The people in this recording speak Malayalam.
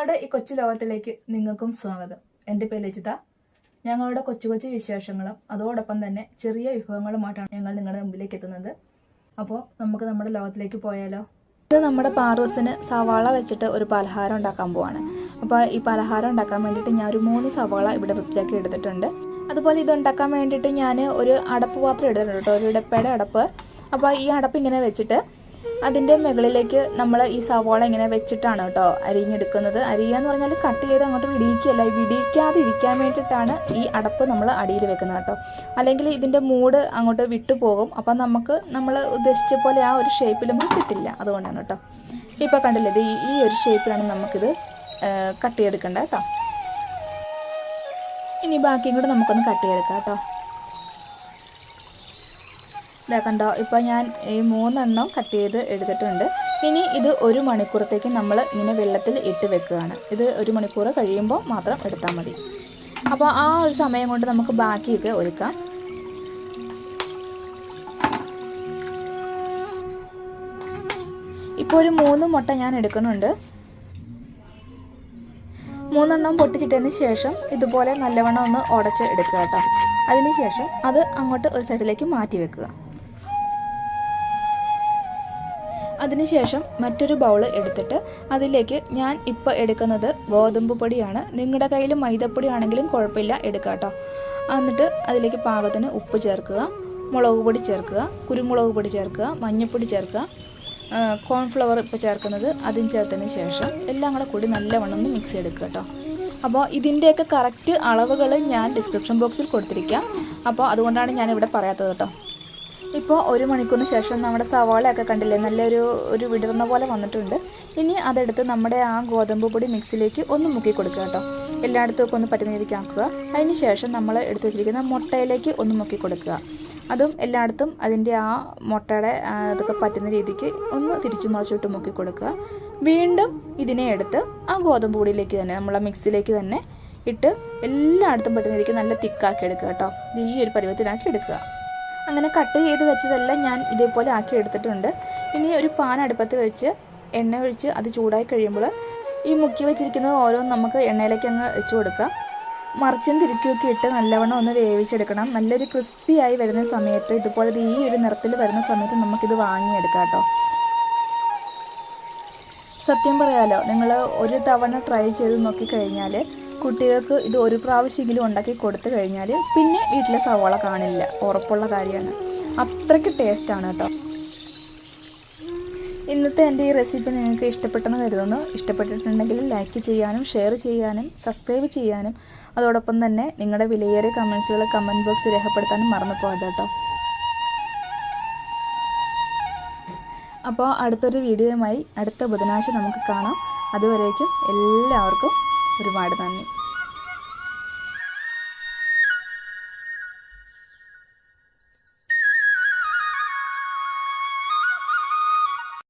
ഞങ്ങളുടെ ഈ കൊച്ചു ലോകത്തിലേക്ക് നിങ്ങൾക്കും സ്വാഗതം. എന്റെ പേര് ലജിത. ഞങ്ങളുടെ കൊച്ചു കൊച്ചു വിശേഷങ്ങളും അതോടൊപ്പം തന്നെ ചെറിയ വിഭവങ്ങളുമായിട്ടാണ് ഞങ്ങൾ നിങ്ങളുടെ മുമ്പിലേക്ക് എത്തുന്നത്. അപ്പോൾ നമുക്ക് നമ്മുടെ ലോകത്തിലേക്ക് പോയാലോ? ഇത് നമ്മുടെ പാറൂസിന് സവാള വെച്ചിട്ട് ഒരു പലഹാരം ഉണ്ടാക്കാൻ പോവാണ്. അപ്പോൾ ഈ പലഹാരം ഉണ്ടാക്കാൻ വേണ്ടിയിട്ട് ഞാൻ ഒരു മൂന്ന് സവാള ഇവിടെ വൃത്തിയാക്കി എടുത്തിട്ടുണ്ട്. അതുപോലെ ഇത് ഉണ്ടാക്കാൻ വേണ്ടിയിട്ട് ഞാൻ ഒരു അടപ്പ് പാത്രം എടുത്തിട്ടുണ്ട് കേട്ടോ. ഒരു ഡപ്പയുടെ അടപ്പ്. അപ്പോൾ ഈ അടപ്പ് ഇങ്ങനെ വെച്ചിട്ട് അതിന്റെ മുകളിലേക്ക് നമ്മൾ ഈ സവോള ഇങ്ങനെ വെച്ചിട്ടാണ് കേട്ടോ അരിഞ്ഞെടുക്കുന്നത്. അരിയുക എന്ന് പറഞ്ഞാൽ കട്ട് ചെയ്ത് അങ്ങോട്ട് വിടിയിക്കുകയല്ല വിടിയിക്കാതെ ഇരിക്കാൻ വേണ്ടിയിട്ടാണ് ഈ അടപ്പ് നമ്മൾ അടിയിൽ വെക്കുന്നത് കേട്ടോ. അല്ലെങ്കിൽ ഇതിന്റെ മൂട് അങ്ങോട്ട് വിട്ടു പോകും. അപ്പം നമുക്ക് നമ്മൾ ഉദ്ദേശിച്ച പോലെ ആ ഒരു ഷേപ്പിൽ നമുക്ക് കിട്ടില്ല. അതുകൊണ്ടാണ് കേട്ടോ. ഇപ്പോൾ കണ്ടില്ലേ ഈ ഒരു ഷേപ്പിലാണ് നമുക്കിത് കട്ട് ചെയ്തെടുക്കേണ്ടത് കേട്ടോ. ഇനി ബാക്കിയും കൂടെ നമുക്കൊന്ന് കട്ട് ചെയ്തെടുക്കാം കേട്ടോ. ഇതാ കണ്ടോ ഇപ്പോൾ ഞാൻ ഈ മൂന്നെണ്ണം കട്ട് ചെയ്ത് എടുത്തിട്ടുണ്ട്. ഇനി ഇത് ഒരു മണിക്കൂറത്തേക്ക് നമ്മൾ ഇങ്ങനെ വെള്ളത്തിൽ ഇട്ട് വെക്കുകയാണ്. ഇത് ഒരു മണിക്കൂർ കഴിയുമ്പോൾ മാത്രം എടുത്താൽ മതി. അപ്പോൾ ആ ഒരു സമയം കൊണ്ട് നമുക്ക് ബാക്കിയൊക്കെ ഒരുക്കാം. ഇപ്പോൾ ഒരു മൂന്ന് മുട്ട ഞാൻ എടുക്കുന്നുണ്ട്. മൂന്നെണ്ണം പൊട്ടിച്ചിട്ടതിന് ശേഷം ഇതുപോലെ നല്ലവണ്ണം ഒന്ന് ഉടച്ച് എടുക്കുക കേട്ടോ. അതിനുശേഷം അത് അങ്ങോട്ട് ഒരു സൈഡിലേക്ക് മാറ്റി വെക്കുക. അതിനുശേഷം മറ്റൊരു ബൗൾ എടുത്തിട്ട് അതിലേക്ക് ഞാൻ ഇപ്പോൾ എടുക്കുന്നത് ഗോതമ്പ് പൊടിയാണ്. നിങ്ങളുടെ കയ്യിൽ മൈദപ്പൊടി ആണെങ്കിലും കുഴപ്പമില്ല എടുക്കുക കേട്ടോ എന്നിട്ട് അതിലേക്ക് പാകത്തിന് ഉപ്പ് ചേർക്കുക മുളക് പൊടി ചേർക്കുക കുരുമുളക് പൊടി ചേർക്കുക മഞ്ഞൾപ്പൊടി ചേർക്കുക കോൺഫ്ലവർ ഇപ്പോൾ ചേർക്കുന്നത് അതും ചേർത്തതിന് ശേഷം എല്ലാം കൂടെ കൂടി നല്ലവണ്ണം ഒന്ന് മിക്സ് എടുക്കുക കേട്ടോ അപ്പോൾ ഇതിന്റെയൊക്കെ കറക്റ്റ് അളവുകൾ ഞാൻ ഡിസ്ക്രിപ്ഷൻ ബോക്സിൽ കൊടുത്തിരിക്കാം. അപ്പോൾ അതുകൊണ്ടാണ് ഞാൻ ഇവിടെ പറയാത്തത് കേട്ടോ ഇപ്പോൾ ഒരു മണിക്കൂറിന് ശേഷം നമ്മുടെ സവാളയൊക്കെ കണ്ടില്ലേ നല്ലൊരു ഒരു വിടർന്ന പോലെ വന്നിട്ടുണ്ട്. ഇനി അതെടുത്ത് നമ്മുടെ ആ ഗോതമ്പ് പൊടി മിക്സിലേക്ക് ഒന്ന് മുക്കി കൊടുക്കുക കേട്ടോ. എല്ലായിടത്തും ഒന്ന് പറ്റുന്ന രീതിക്ക് ആക്കുക അതിന് ശേഷം നമ്മൾ എടുത്തു വെച്ചിരിക്കുന്ന മുട്ടയിലേക്ക് ഒന്ന് മുക്കി കൊടുക്കുക. അതും എല്ലായിടത്തും അതിന്റെ ആ മുട്ടയുടെ അതൊക്കെ പറ്റുന്ന രീതിക്ക് ഒന്ന് തിരിച്ചു മറിച്ചിട്ട് മുക്കി കൊടുക്കുക. വീണ്ടും ഇതിനെ എടുത്ത് ആ ഗോതമ്പ് പൊടിയിലേക്ക് തന്നെ നമ്മളെ മിക്സിയിലേക്ക് തന്നെ ഇട്ട് എല്ലായിടത്തും പറ്റുന്ന രീതിക്ക് നല്ല തിക്കാക്കി എടുക്കുക കേട്ടോ. ഈ ഒരു പരുവത്തിലാക്കി എടുക്കുക. അങ്ങനെ കട്ട് ചെയ്ത് വെച്ചതെല്ലാം ഞാൻ ഇതേപോലെ ആക്കി എടുത്തിട്ടുണ്ട്. ഇനി ഒരു പാൻ അടുപ്പത്ത് വെച്ച് എണ്ണ ഒഴിച്ച് അത് ചൂടായി കഴിയുമ്പോൾ ഈ മുക്കി വെച്ചിരിക്കുന്നത് ഓരോന്നും നമുക്ക് എണ്ണയിലേക്ക് അങ്ങ് വെച്ച് കൊടുക്കാം. മറിച്ചും തിരിച്ചുമൊക്കെ ഇട്ട് നല്ലവണ്ണം ഒന്ന് വേവിച്ചെടുക്കണം. നല്ലൊരു ക്രിസ്പി ആയി വരുന്ന സമയത്ത് ഇതുപോലെ ഈ ഒരു നിറത്തിൽ വരുന്ന സമയത്ത് നമുക്കിത് വാങ്ങിയെടുക്കാം കേട്ടോ. സത്യം പറയാലോ നിങ്ങൾ ഒരു തവണ ട്രൈ ചെയ്ത് നോക്കിക്കഴിഞ്ഞാൽ കുട്ടികൾക്ക് ഇത് ഒരു പ്രാവശ്യമെങ്കിലും ഉണ്ടാക്കി കൊടുത്തു കഴിഞ്ഞാൽ പിന്നെ വീട്ടിലെ സവാള കാണില്ല. ഉറപ്പുള്ള കാര്യമാണ്. അത്രയ്ക്ക് ടേസ്റ്റാണ് കേട്ടോ. ഇന്നത്തെ എന്റെ ഈ റെസിപ്പി നിങ്ങൾക്ക് ഇഷ്ടപ്പെട്ടെന്ന് കരുതുന്നു. ഇഷ്ടപ്പെട്ടിട്ടുണ്ടെങ്കിൽ ലൈക്ക് ചെയ്യാനും ഷെയർ ചെയ്യാനും സബ്സ്ക്രൈബ് ചെയ്യാനും. അതോടൊപ്പം തന്നെ നിങ്ങളുടെ വിലയേറിയ കമൻസുകൾ കമന്റ് ബോക്സ് രേഖപ്പെടുത്താനും മറന്നു പോകാതെ കേട്ടോ. അപ്പോൾ അടുത്തൊരു വീഡിയോയുമായി അടുത്ത ബുധനാഴ്ച നമുക്ക് കാണാം. അതുവരേക്കും എല്ലാവർക്കും ഒരുപാട് നന്ദി.